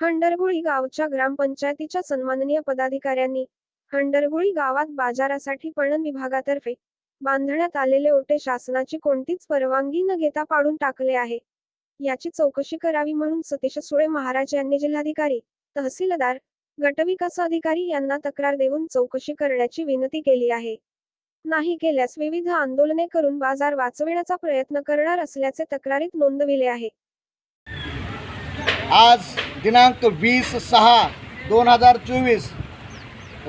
हंडरगुळी गावच्या ग्रामपंचायतीच्या सन्माननीय पदाधिकाऱ्यांनी हंडरगुळी गावात बाजारासाठी पणन विभागातर्फे बांधण्यात आलेले ओटे शासनाची कोणतीच परवानगी न घेता पाडून टाकले आहे. याची चौकशी करावी म्हणून सतीश सुळे महाराज यांनी जिल्हाधिकारी तहसीलदार गटविकास अधिकारी यांना तक्रार देऊन चौकशी करण्याची विनंती केली आहे. नाही केल्यास विविध आंदोलने करून बाजार वाचविण्याचा प्रयत्न करणार असल्याचे तक्रारीत नोंदविले आहे. आज दिनांक वीस सहा दोन हजार चोवीस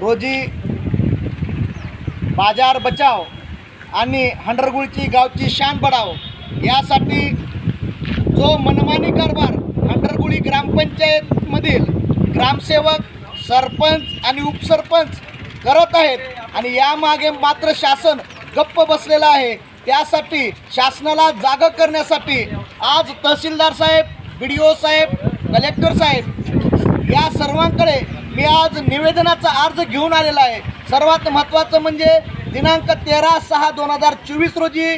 रोजी बाजार बचाव आणि हंडरगुळची गावची शान बढाव. यासाठी जो मनमानी कारभार हंडरगुळी ग्रामपंचायतमधील ग्रामसेवक सरपंच आणि उपसरपंच करत आहेत आणि यामागे मात्र शासन गप्प बसलेलं आहे. त्यासाठी शासनाला जागं करण्यासाठी आज तहसीलदार साहेब बी डी ओ साहेब कलेक्टर साहेब या सर्वांकडे मी आज निवेदनाचा अर्ज घेऊन आलेला आहे. सर्वात महत्त्वाचं म्हणजे दिनांक तेरा सहा दोन हजार चोवीस रोजी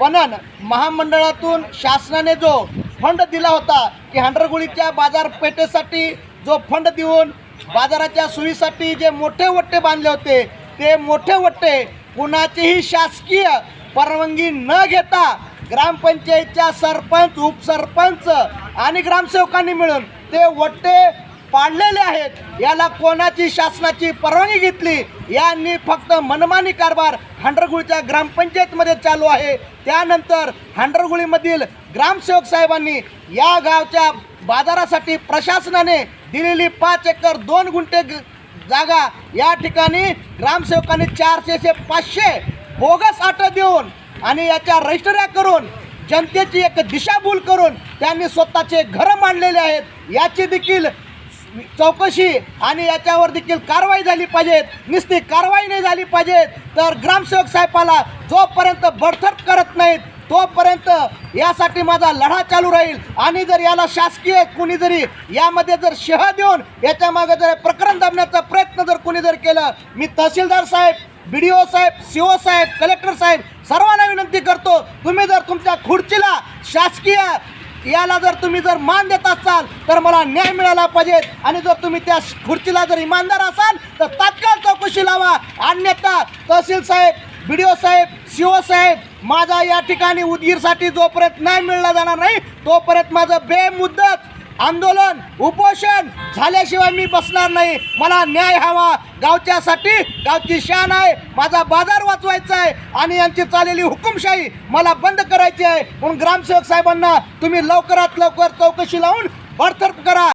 पणन महामंडळातून शासनाने जो फंड दिला होता की हंडरगुळीच्या बाजारपेठेसाठी जो फंड देऊन बाजाराच्या सोयीसाठी जे मोठे वट्टे बांधले होते ते मोठे वट्टे कुणाचीही शासकीय परवानगी न घेता ग्रामपंचायतच्या सरपंच उपसरपंच आणि ग्रामसेवकांनी मिळून ते वट्टे पाडलेले आहेत. याला कोणाची शासनाची परवानगी घेतली यांनी फक्त मनमानी कारभार हंडरगुळीच्या ग्रामपंचायतमध्ये चालू आहे. त्यानंतर हंडरगुळीमधील ग्रामसेवक साहेबांनी या गावच्या बाजारासाठी प्रशासनाने दिलेली पाच एकर दोन गुंठे जागा या ठिकाणी ग्रामसेवकांनी चारशे ते पाचशे बोगस आटं देऊन आणि याच्या रजिस्टऱ्या करून जनतेची एक दिशाभूल करून त्यांनी स्वतःचे घरं मांडलेले आहेत. याची देखील चौकशी आणि याच्यावर देखील कारवाई झाली पाहिजेत नुसती कारवाई नाही झाली पाहिजे. तर ग्रामसेवक साहेबाला जोपर्यंत बडथट करत नाहीत तोपर्यंत यासाठी माझा लढा चालू राहील. आणि जर याला शासकीय कुणी जरी यामध्ये जर शह देऊन याच्या मागे जर प्रकरण दाबण्याचा प्रयत्न जर कुणी जर केलं मी तहसीलदार साहेब बी डी ओ साहेब सी ओ साहेब कलेक्टर साहेब सर्वांना विनंती करतो तुम्ही जर तुमच्या खुर्चीला शासकीय याला जर तुम्ही जर मान देत असाल तर मला न्याय मिळाला पाहिजे. आणि जर तुम्ही त्या खुर्चीला जर इमानदार असाल तर तात्काळ चौकशी लावा. अन्यथा तहसील साहेब बी डी ओ साहेब सी ओ साहेब माझा या ठिकाणी उदगीरसाठी जोपर्यंत न्याय मिळला जाणार नाही तोपर्यंत माझं बेमुद्दत आंदोलन उपोषण झाल्याशिवाय मी बसणार नाही. मला न्याय हवा. गावच्यासाठी गावची शान आहे. माझा बाजार वाचवायचा आहे. आणि यांची चाललेली हुकुमशाही मला बंद करायची आहे. म्हणून ग्रामसेवक साहेबांना तुम्ही लवकरात लवकर चौकशी लावून बडतर्फ करा.